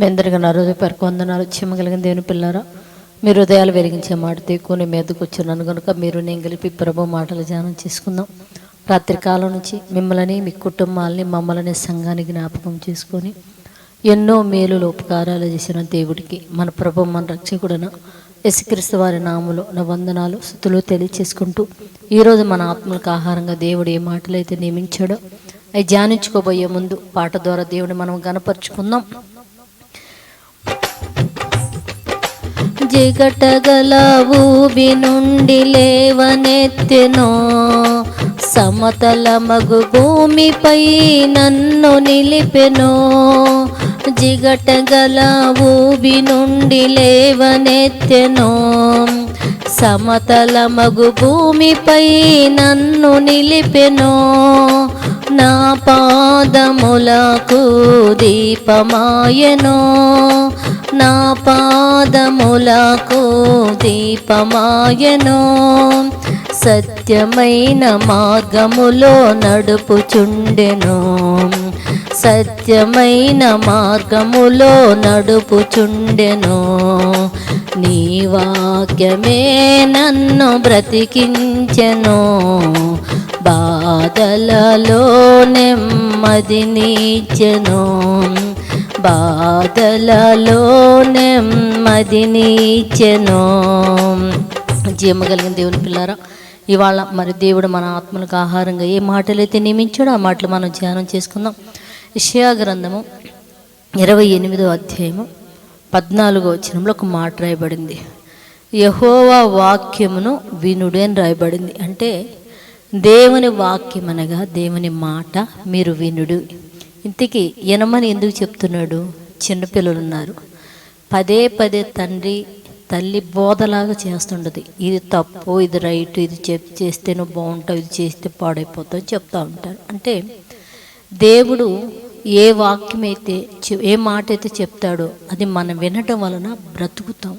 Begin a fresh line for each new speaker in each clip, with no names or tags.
మెందరిగా నా హృదయపరకు వందనాలు చిమ్మగలిగిన దేవుని పిల్లారా. మీరు హృదయాలు వెలిగించే మాట తీక్కుని మీదకు వచ్చున్నాను కనుక మీరు నేను కలిపి ప్రభు మాటలు ధ్యానం చేసుకుందాం. రాత్రి కాలం నుంచి మిమ్మల్ని మీ కుటుంబాలని మమ్మల్ని సంఘాన్ని జ్ఞాపకం చేసుకొని ఎన్నో మేలులు ఉపకారాలు చేసిన దేవుడికి మన ప్రభు మన రక్షకుడన యశక్రీస్తు వారి నాములు నా వందనాలు స్థుతులు తెలియచేసుకుంటూ ఈరోజు మన ఆత్మలకు ఆహారంగా దేవుడు ఏ మాటలైతే నియమించాడో అవి ధ్యానించుకోబోయే ముందు పాట ద్వారా దేవుడిని మనం గనపరుచుకుందాం జిగటగల ఊబి నుండి లేవనెత్తెనో. సమతల మగు భూమిపై నన్ను నిలిపెనో. జిగటగల ఊబి నుండి లేవనెత్తెనో. సమతల మగు భూమిపై నన్ను నిలిపెనో. నా పాదములకు దీపమాయనో. నా పాదములకు దీపమాయనో. సత్యమైన మార్గములో నడుపుచుండెను. సత్యమైన మార్గములో నడుపుచుండెను. నీ వాక్యమే నన్ను బ్రతికించెను. బాధలలో నెమ్మది నీచెను. బాధలలో నెమ్మది నీచెను. జీమ కలిగిన దేవుని పిల్లారా ఇవాళ మరి దేవుడు మన ఆత్మలకు ఆహారంగా ఏ మాటలైతే నియమించాడో ఆ మాటలు మనం ధ్యానం చేసుకుందాం. ఇషయా గ్రంథము ఇరవై ఎనిమిదో అధ్యాయము పద్నాలుగో వచ్చినంలో ఒక మాట రాయబడింది. యహోవా వాక్యమును వినుడే అని రాయబడింది. అంటే దేవుని వాక్యం అనగా దేవుని మాట మీరు వినుడు. ఇంతకీ ఎనమని ఎందుకు చెప్తున్నాడు? చిన్నపిల్లలు ఉన్నారు పదే పదే తండ్రి తల్లి బోధలాగా చేస్తుండదు. ఇది తప్పు ఇది రైట్ ఇది చెప్ చేస్తే నువ్వు బాగుంటావు ఇది చేస్తే పాడైపోతావు చెప్తూ ఉంటారు. అంటే దేవుడు ఏ వాక్యం అయితే ఏ మాట అయితే చెప్తాడో అది మనం వినటం వలన బ్రతుకుతాం.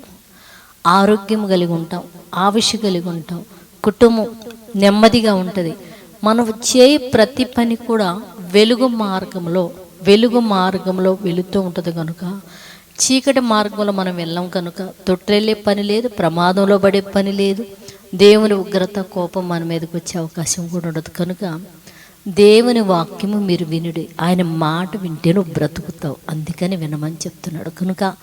ఆరోగ్యం కలిగి ఉంటాం ఆవిష కలిగి ఉంటాం. కుటుంబం నెమ్మదిగా ఉంటుంది. మనం చేయి ప్రతి పని కూడా వెలుగు మార్గంలో వెలుగు మార్గంలో వెళుతూ ఉంటుంది కనుక చీకటి మార్గంలో మనం వెళ్ళాం కనుక తొట్టెళ్ళే పని లేదు ప్రమాదంలో పడే పని లేదు దేవుని ఉగ్రత కోపం మన మీదకి వచ్చే అవకాశం కూడా ఉండదు కనుక దేవుని వాక్యము మీరు వినుడి. ఆయన మాట వింటే నువ్వు బ్రతుకుతావు. అందుకని వినమని చెప్తున్నాడు. కనుక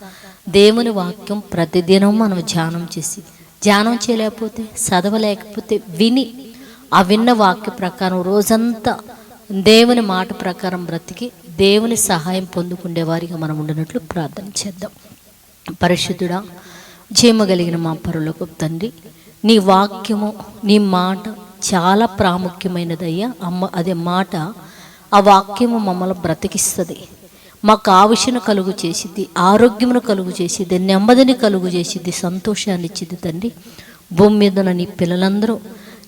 దేవుని వాక్యం ప్రతిదినం మనం ధ్యానం చేసి ధ్యానం చేయలేకపోతే చదవలేకపోతే విని ఆ విన్న వాక్య ప్రకారం రోజంతా దేవుని మాట ప్రకారం బ్రతికి దేవుని సహాయం పొందుకునే వారిగా మనం ఉండినట్లు ప్రార్థన చేద్దాం. పరిశుద్ధుడా జీమగలిగిన మా పరులకు తండ్రి నీ వాక్యము నీ మాట చాలా ప్రాముఖ్యమైనదయ్యా. అమ్మ అదే మాట ఆ వాక్యము మమ్మల్ని బ్రతికిస్తుంది. మాకు ఆవిషను కలుగు చేసింది ఆరోగ్యమును కలుగు చేసింది నెమ్మదిని కలుగు చేసింది సంతోషాన్ని ఇచ్చింది తండ్రి. భూమి మీద నీ పిల్లలందరూ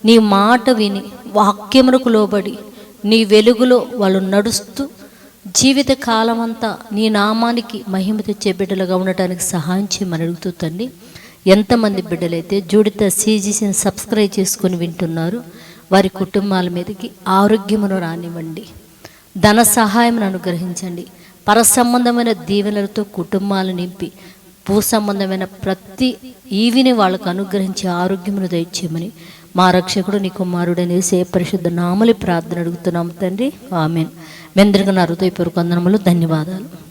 నీ మాట విని వాక్యమునకు లోబడి నీ వెలుగులో వాళ్ళు నడుస్తూ జీవిత కాలమంతా నీ నామానికి మహిమ తెచ్చే బిడ్డలుగా ఉండటానికి సహాయం చేయమని అడుగుతూ తండ్రి ఎంతమంది బిడ్డలైతే జూడిత సీజీసీని సబ్స్క్రైబ్ చేసుకొని వింటున్నారు వారి కుటుంబాల మీదకి ఆరోగ్యమును రానివ్వండి. ధన సహాయం అనుగ్రహించండి. పర సంబంధమైన దీవెనలతో కుటుంబాలు నింపి భూ సంబంధమైన ప్రతి ఈవిని వాళ్ళకు అనుగ్రహించి ఆరోగ్యమును దయచేయమని మా రక్షకుడు నీ కుమారుడని సే పరిశుద్ధ నామలి ప్రార్థన అడుగుతున్నాం తండ్రి. ఆమెన్. మెందరిగా నా హృదయపూర్వక వందనములు ధన్యవాదాలు.